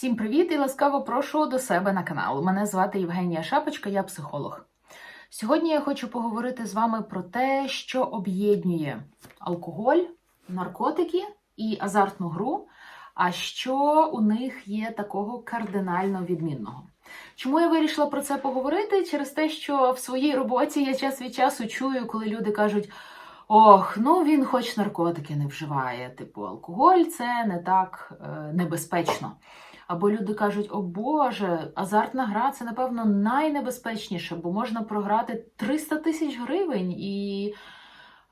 Всім привіт і ласкаво прошу до себе на канал. Мене звати Євгенія Шапочка, я психолог. Сьогодні я хочу поговорити з вами про те, що об'єднує алкоголь, наркотики і азартну гру, а що у них є такого кардинально відмінного. Чому я вирішила про це поговорити? Через те, що в своїй роботі я час від часу чую, коли люди кажуть. Ох, ну він хоч наркотики не вживає, типу алкоголь це не так е, небезпечно. Або люди кажуть, о Боже, азартна гра це, напевно, найнебезпечніше, бо можна програти 300 тисяч гривень, і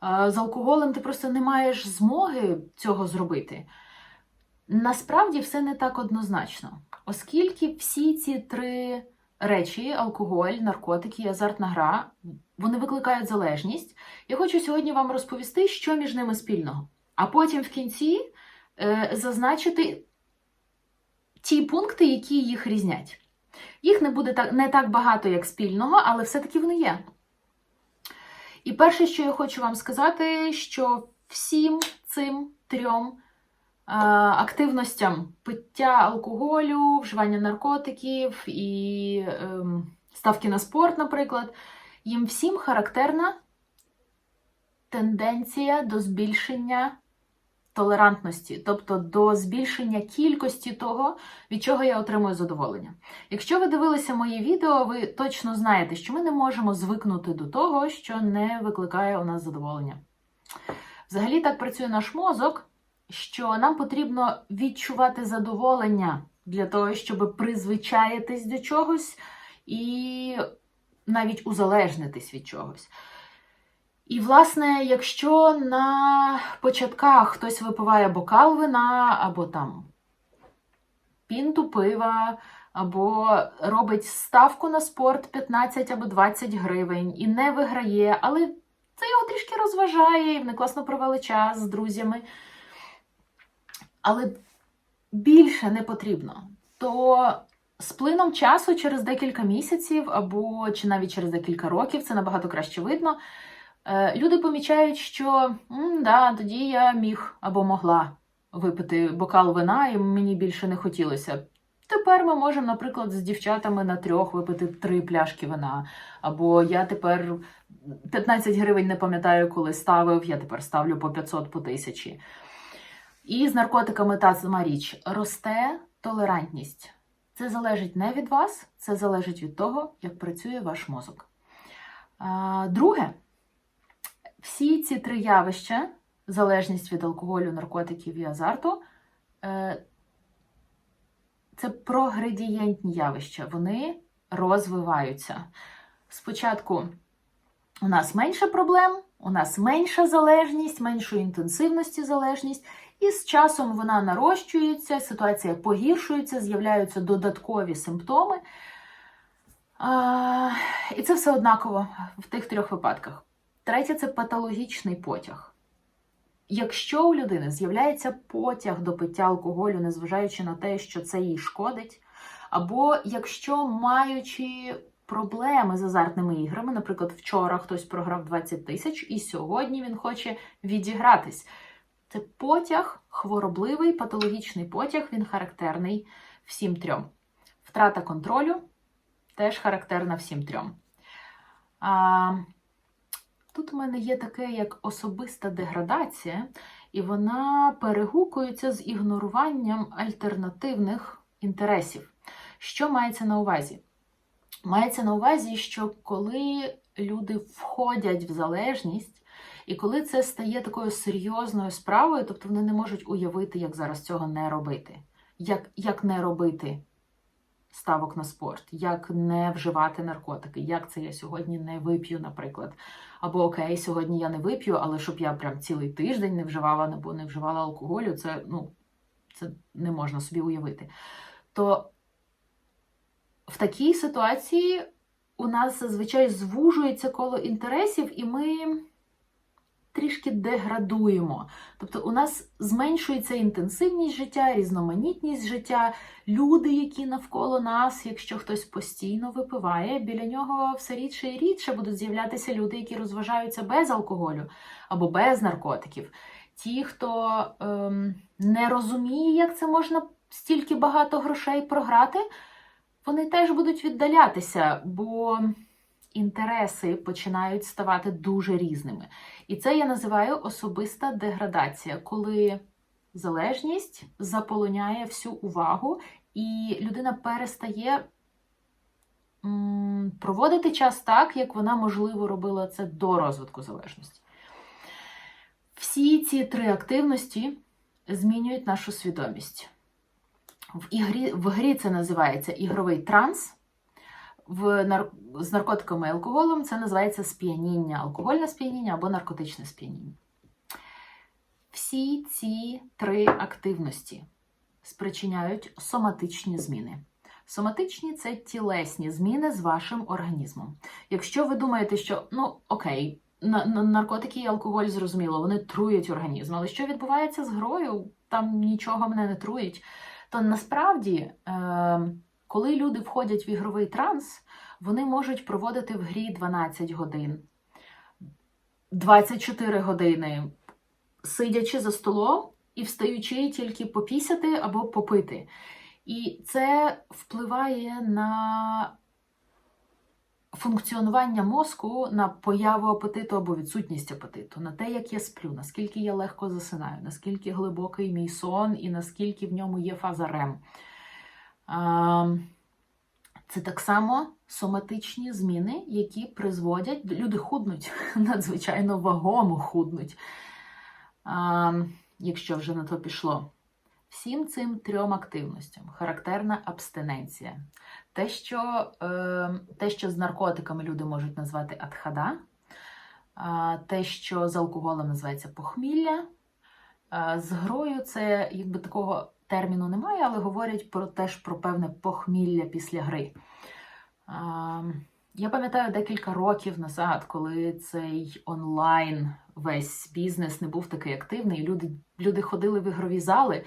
е, з алкоголем ти просто не маєш змоги цього зробити. Насправді все не так однозначно, оскільки всі ці три речі: алкоголь, наркотики азартна гра, вони викликають залежність. Я хочу сьогодні вам розповісти, що між ними спільного, а потім в кінці е, зазначити ті пункти, які їх різнять. Їх не буде так, не так багато, як спільного, але все-таки вони є. І перше, що я хочу вам сказати, що всім цим трьом е, активностям пиття алкоголю, вживання наркотиків і е, ставки на спорт, наприклад, їм всім характерна тенденція до збільшення толерантності, тобто до збільшення кількості того, від чого я отримую задоволення. Якщо ви дивилися мої відео, ви точно знаєте, що ми не можемо звикнути до того, що не викликає у нас задоволення. Взагалі так працює наш мозок, що нам потрібно відчувати задоволення для того, щоб призвичаїтись до чогось і навіть узалежнитись від чогось. І, власне, якщо на початках хтось випиває бокал вина, або там пінту пива, або робить ставку на спорт 15 або 20 гривень і не виграє, але це його трішки розважає, і вони класно провели час з друзями. Але більше не потрібно. То з плином часу, через декілька місяців, або чи навіть через декілька років, це набагато краще видно. Е, Люди помічають, що да, тоді я міг або могла випити бокал вина, і мені більше не хотілося. Тепер ми можемо, наприклад, з дівчатами на трьох випити три пляшки вина. Або я тепер 15 гривень не пам'ятаю, коли ставив, я тепер ставлю по 500 по тисячі. І з наркотиками та сама річ росте толерантність. Це залежить не від вас, це залежить від того, як працює ваш мозок. А, Друге, всі ці три явища, залежність від алкоголю, наркотиків і азарту, е, це прогредієнтні явища. Вони розвиваються. Спочатку у нас менше проблем, у нас менша залежність, меншої інтенсивності залежність, і з часом вона нарощується, ситуація погіршується, з'являються додаткові симптоми. І це все однаково в тих трьох випадках. Третє це патологічний потяг. Якщо у людини з'являється потяг до пиття алкоголю, незважаючи на те, що це їй шкодить, або якщо маючи проблеми з азартними іграми, наприклад, вчора хтось програв 20 тисяч, і сьогодні він хоче відігратись. Це потяг, хворобливий, патологічний потяг, він характерний всім трьом. Втрата контролю теж характерна всім трьом. А, Тут у мене є таке як особиста деградація, і вона перегукується з ігноруванням альтернативних інтересів. Що мається на увазі? Мається на увазі, що коли люди входять в залежність, і коли це стає такою серйозною справою, тобто вони не можуть уявити, як зараз цього не робити, як, як не робити ставок на спорт, як не вживати наркотики, як це я сьогодні не вип'ю, наприклад. Або окей, сьогодні я не вип'ю, але щоб я прям цілий тиждень не вживала або не вживала алкоголю, це ну, це не можна собі уявити. То в такій ситуації у нас зазвичай звужується коло інтересів, і ми трішки деградуємо. Тобто у нас зменшується інтенсивність життя, різноманітність життя, люди, які навколо нас, якщо хтось постійно випиває, біля нього все рідше і рідше будуть з'являтися люди, які розважаються без алкоголю або без наркотиків. Ті, хто ем, не розуміє, як це можна стільки багато грошей програти, вони теж будуть віддалятися, бо інтереси починають ставати дуже різними. І це я називаю особиста деградація, коли залежність заполоняє всю увагу, і людина перестає проводити час так, як вона, можливо, робила це до розвитку залежності. Всі ці три активності змінюють нашу свідомість. В ігрі, в грі це називається ігровий транс. В нар... З наркотиками і алкоголем це називається сп'яніння, алкогольне сп'яніння або наркотичне сп'яніння. Всі ці три активності спричиняють соматичні зміни. Соматичні це тілесні зміни з вашим організмом. Якщо ви думаєте, що ну окей, на, на наркотики і алкоголь зрозуміло, вони труять організм, але що відбувається з грою? Там нічого мене не труїть. То насправді, е, коли люди входять в ігровий транс, вони можуть проводити в грі 12 годин, 24 години, сидячи за столом і встаючи тільки попісяти або попити. І це впливає на функціонування мозку, на появу апетиту або відсутність апетиту, на те, як я сплю, наскільки я легко засинаю, наскільки глибокий мій сон і наскільки в ньому є фаза REM. Це так само соматичні зміни, які призводять, люди худнуть, надзвичайно вагомо худнуть, якщо вже на то пішло. Всім цим трьом активностям характерна абстиненція. Те, що, е, те, що з наркотиками люди можуть назвати атхада, е, те, що з алкоголем називається похмілля, з грою це якби такого терміну немає, але говорять про теж про певне похмілля після гри. Я пам'ятаю декілька років назад, коли цей онлайн весь бізнес не був такий активний, люди, люди ходили в ігрові зали.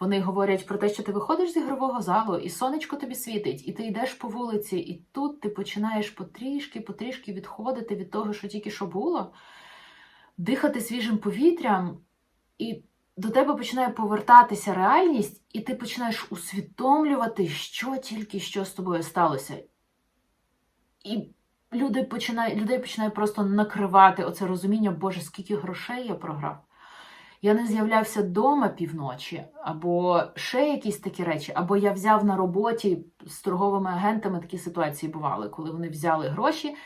Вони говорять про те, що ти виходиш з ігрового залу, і сонечко тобі світить, і ти йдеш по вулиці, і тут ти починаєш потрішки, потрішки відходити від того, що тільки що було, дихати свіжим повітрям, і до тебе починає повертатися реальність, і ти починаєш усвідомлювати, що тільки що з тобою сталося. І люди починає, людей починає просто накривати оце розуміння, Боже, скільки грошей я програв. Я не з'являвся вдома півночі, або ще якісь такі речі, або я взяв на роботі з торговими агентами такі ситуації бували, коли вони взяли гроші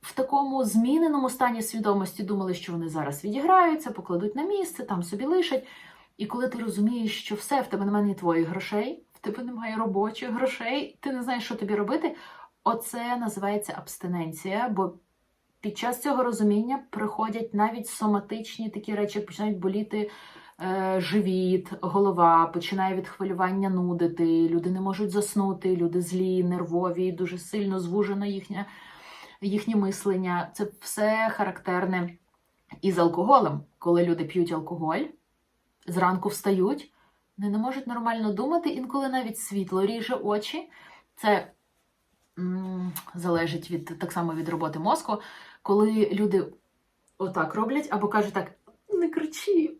в такому зміненому стані свідомості, думали, що вони зараз відіграються, покладуть на місце, там собі лишать. І коли ти розумієш, що все, в тебе немає твоїх грошей, в тебе немає робочих грошей, ти не знаєш, що тобі робити. Оце називається абстиненція, бо під час цього розуміння приходять навіть соматичні такі речі, починають боліти е, живіт, голова, починає від хвилювання нудити, люди не можуть заснути, люди злі, нервові, дуже сильно звужено їхнє, їхнє мислення. Це все характерне і з алкоголем. Коли люди п'ють алкоголь, зранку встають, вони не можуть нормально думати, інколи навіть світло ріже очі. Це м, залежить від так само від роботи мозку коли люди отак роблять, або кажуть так, не кричи,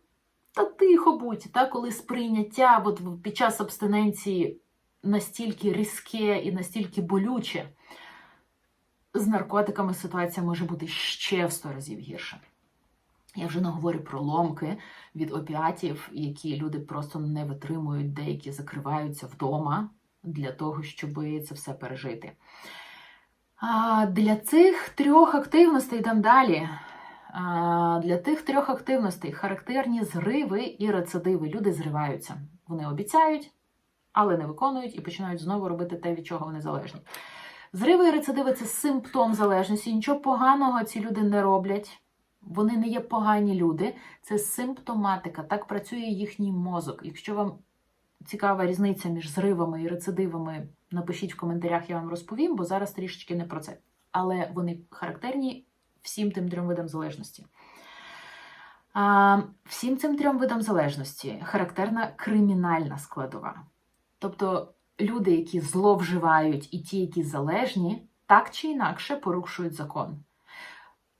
та тихо будь, та, коли сприйняття от під час абстиненції настільки різке і настільки болюче, з наркотиками ситуація може бути ще в 100 разів гірша. Я вже не говорю про ломки від опіатів, які люди просто не витримують, деякі закриваються вдома для того, щоб це все пережити. А Для цих трьох активностей йдемо далі. А Для тих трьох активностей характерні зриви і рецидиви. Люди зриваються. Вони обіцяють, але не виконують і починають знову робити те, від чого вони залежні. Зриви і рецидиви це симптом залежності. Нічого поганого ці люди не роблять. Вони не є погані люди, це симптоматика. Так працює їхній мозок. Якщо вам цікава різниця між зривами і рецидивами, напишіть в коментарях, я вам розповім, бо зараз трішечки не про це. Але вони характерні всім тим трьом видам залежності. А, Всім цим трьом видам залежності характерна кримінальна складова. Тобто люди, які зловживають, і ті, які залежні, так чи інакше порушують закон.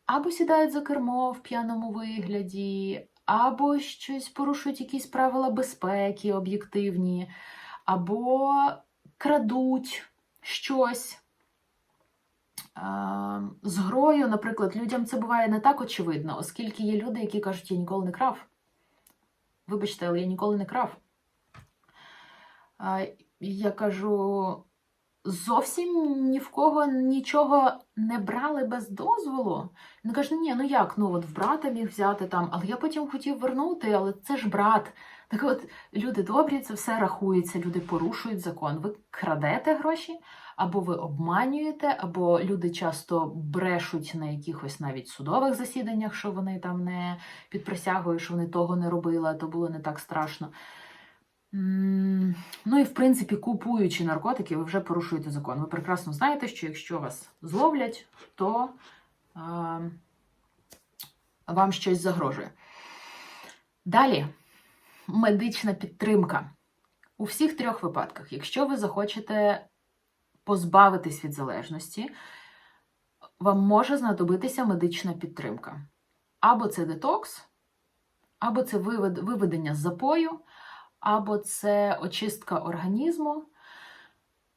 Або сідають за кермо в п'яному вигляді, або щось порушують якісь правила безпеки об'єктивні, або крадуть щось. З грою, наприклад, людям це буває не так очевидно, оскільки є люди, які кажуть, я ніколи не крав. Вибачте, але я ніколи не крав. Я кажу, зовсім ні в кого нічого не брали без дозволу. Він каже, ні, ну як, ну от в брата міг взяти там, але я потім хотів вернути, але це ж брат. Так от, люди добрі, це все рахується, люди порушують закон. Ви крадете гроші, або ви обманюєте, або люди часто брешуть на якихось навіть судових засіданнях, що вони там не під присягою, що вони того не робили, то було не так страшно. Ну і в принципі, купуючи наркотики, ви вже порушуєте закон. Ви прекрасно знаєте, що якщо вас зловлять, то е, вам щось загрожує. Далі медична підтримка. У всіх трьох випадках, якщо ви захочете позбавитись від залежності, вам може знадобитися медична підтримка. Або це детокс, або це виведення з запою, або це очистка організму,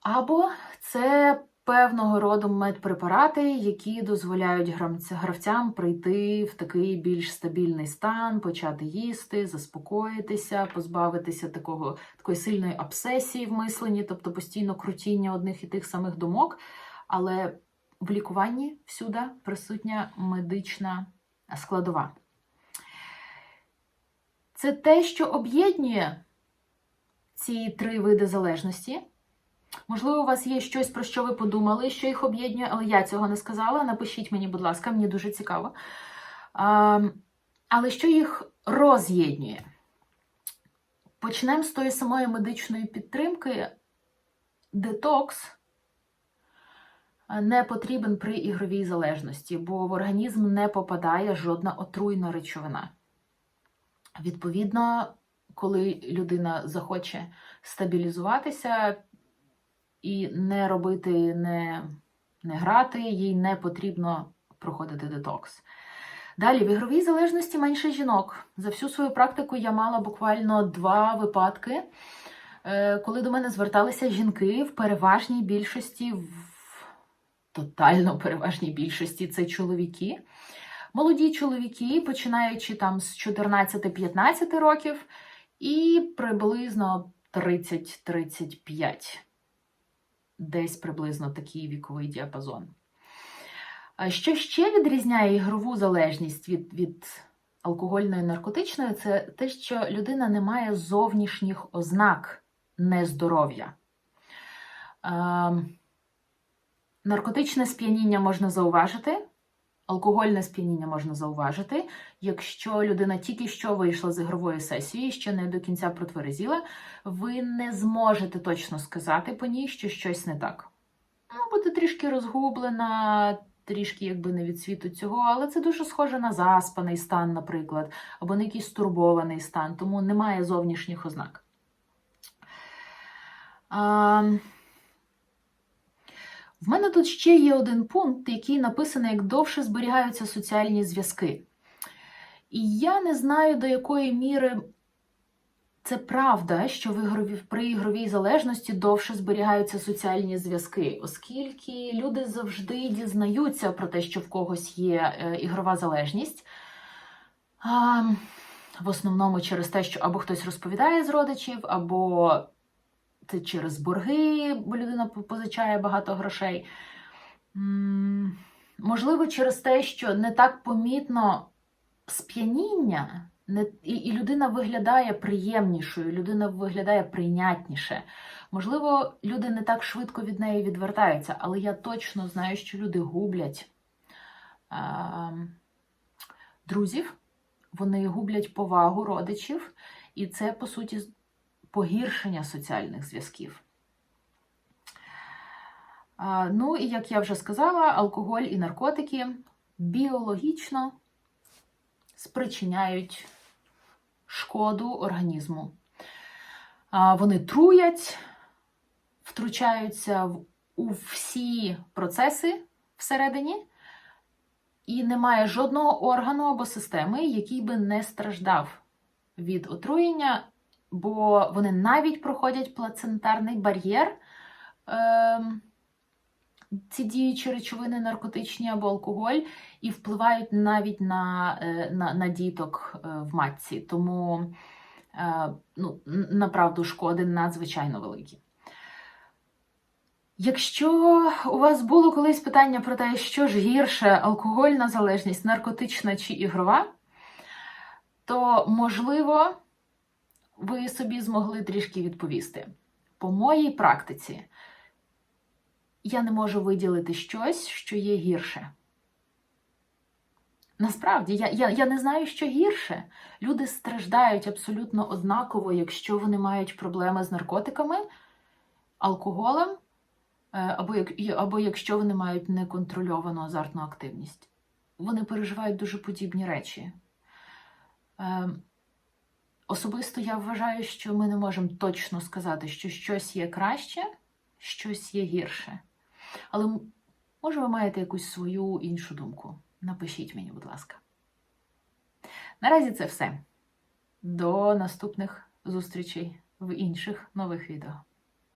або це певного роду медпрепарати, які дозволяють гравцям прийти в такий більш стабільний стан, почати їсти, заспокоїтися, позбавитися такого, такої сильної обсесії в мисленні, тобто постійно крутіння одних і тих самих думок. Але в лікуванні всюди присутня медична складова. Це те, що об'єднує ці три види залежності. Можливо, у вас є щось, про що ви подумали, що їх об'єднує, але я цього не сказала. Напишіть мені, будь ласка, мені дуже цікаво. А, але що їх роз'єднує? Почнемо з тої самої медичної підтримки. Детокс не потрібен при ігровій залежності, бо в організм не попадає жодна отруйна речовина. Відповідно, коли людина захоче стабілізуватися і не робити, не, не грати, їй не потрібно проходити детокс. Далі, в ігровій залежності менше жінок. За всю свою практику я мала буквально два випадки, е, коли до мене зверталися жінки в переважній більшості, в тотально переважній більшості це чоловіки. Молоді чоловіки, починаючи там з 14-15 років, і приблизно 30-35. Десь приблизно такий віковий діапазон. Що ще відрізняє ігрову залежність від, від алкогольної наркотичної, це те, що людина не має зовнішніх ознак нездоров'я. Ем, наркотичне сп'яніння можна зауважити, алкогольне сп'яніння можна зауважити, якщо людина тільки що вийшла з ігрової сесії, ще не до кінця протверезіла, ви не зможете точно сказати по ній, що щось не так. Ну, буде трішки розгублена, трішки якби не від світу цього, але це дуже схоже на заспаний стан, наприклад, або на якийсь стурбований стан, тому немає зовнішніх ознак. А, в мене тут ще є один пункт, який написаний, як довше зберігаються соціальні зв'язки. І я не знаю, до якої міри це правда, що в ігрові, при ігровій залежності довше зберігаються соціальні зв'язки, оскільки люди завжди дізнаються про те, що в когось є е, ігрова залежність. А, в основному через те, що або хтось розповідає з родичів, або це через борги, бо людина позичає багато грошей. Можливо, через те, що не так помітно сп'яніння, і, людина виглядає приємнішою, людина виглядає прийнятніше. Можливо, люди не так швидко від неї відвертаються, але я точно знаю, що люди гублять друзів, вони гублять повагу родичів, і це, по суті, погіршення соціальних зв'язків. Ну і як я вже сказала, алкоголь і наркотики біологічно спричиняють шкоду організму. Вони труять, втручаються у всі процеси всередині, І немає жодного органу або системи, який би не страждав від отруєння, бо вони навіть проходять плацентарний бар'єр. Ем, ці діючі речовини, наркотичні або алкоголь, і впливають навіть на, е, на, на діток е, в матці. Тому е, ну, направду шкоди надзвичайно великі. Якщо у вас було колись питання про те, що ж гірше алкогольна залежність, наркотична чи ігрова, то можливо ви собі змогли трішки відповісти. По моїй практиці я не можу виділити щось, що є гірше. Насправді, я, я, я не знаю, що гірше. Люди страждають абсолютно однаково, якщо вони мають проблеми з наркотиками, алкоголем, е, або, або якщо вони мають неконтрольовану азартну активність. Вони переживають дуже подібні речі. Особисто я вважаю, що ми не можемо точно сказати, що щось є краще, щось є гірше. Але може ви маєте якусь свою іншу думку? Напишіть мені, будь ласка. Наразі це все. До наступних зустрічей в інших нових відео.